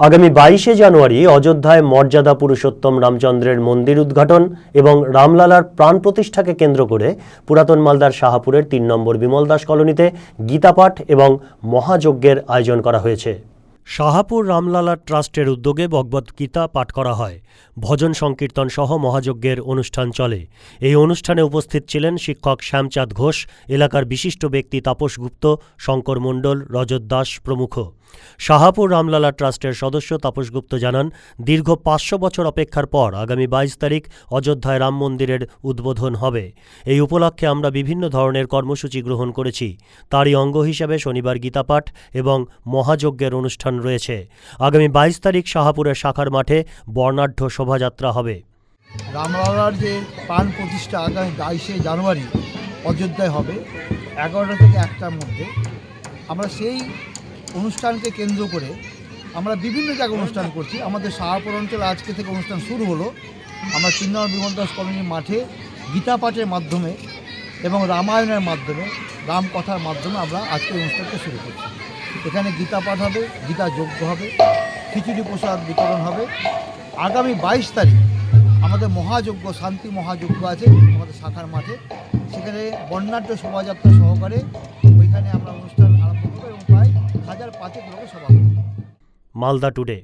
আগামী বাইশে জানুয়ারি অযোধ্যায় মর্যাদা পুরুষোত্তম রামচন্দ্রের মন্দির উদ্ঘাটন এবং রামলালার প্রাণ প্রতিষ্ঠাকে কেন্দ্র করে পুরাতন মালদার শাহাপুরের তিন নম্বর বিমল দাস কলোনিতে গীতাপাঠ এবং মহাযজ্ঞের আয়োজন করা হয়েছে। শাহাপুর রামলালা ট্রাস্টের উদ্যোগে ভগবত গীতা পাঠ করা হয়। ভজন সংকীর্তন সহ মহাযজ্ঞের অনুষ্ঠান চলে। এই অনুষ্ঠানে উপস্থিত ছিলেন শিক্ষক শ্যামচাঁদ ঘোষ, এলাকার বিশিষ্ট ব্যক্তি তাপস গুপ্ত, শঙ্কর মণ্ডল, রজত দাস প্রমুখ। শাহাপুর রামলালা ট্রাস্টের সদস্য তাপস গুপ্ত জানান, দীর্ঘ পাঁচশো বছর অপেক্ষার পর আগামী বাইশ তারিখ অযোধ্যায় রাম মন্দিরের উদ্বোধন হবে। এই উপলক্ষে আমরা বিভিন্ন ধরনের কর্মসূচি গ্রহণ করেছি। তারই অঙ্গ হিসেবে শনিবার গীতাপাঠ এবং মহাযজ্ঞের অনুষ্ঠান রয়েছে। আগামী বাইশ তারিখ শাহাপুরের শাখার মাঠে বর্ণাঢ্য শোভাযাত্রা হবে। রামলালার যে প্রাণ প্রতিষ্ঠা আগামী বাইশে জানুয়ারি অযোধ্যায় হবে, এগারোটা থেকে একটার মধ্যে। আমরা সেই অনুষ্ঠানকে কেন্দ্র করে আমরা বিভিন্ন জায়গায় অনুষ্ঠান করছি। আমাদের শাহপুর অঞ্চলে আজকে থেকে অনুষ্ঠান শুরু হলো। আমরা চিন্নর বিমল দাস কলোনির মাঠে গীতা পাঠের মাধ্যমে এবং রামায়ণের মাধ্যমে, রামকথার মাধ্যমে আমরা আজকের অনুষ্ঠানটা শুরু করছি। এখানে গীতা পাঠ হবে, গীতা যজ্ঞ হবে, খিচুড়ি প্রসাদ বিতরণ হবে। আগামী বাইশ তারিখ আমাদের মহাযজ্ঞ, শান্তি মহাযজ্ঞ আছে আমাদের শাখার মাঠে। সেখানে বর্ণাঢ্য শোভাযাত্রা সহকারে ওইখানে আমরা অনুষ্ঠান আরম্ভ করব এবং প্রায় হাজার পাঁচেক লোকের সভা মালদা টুডে।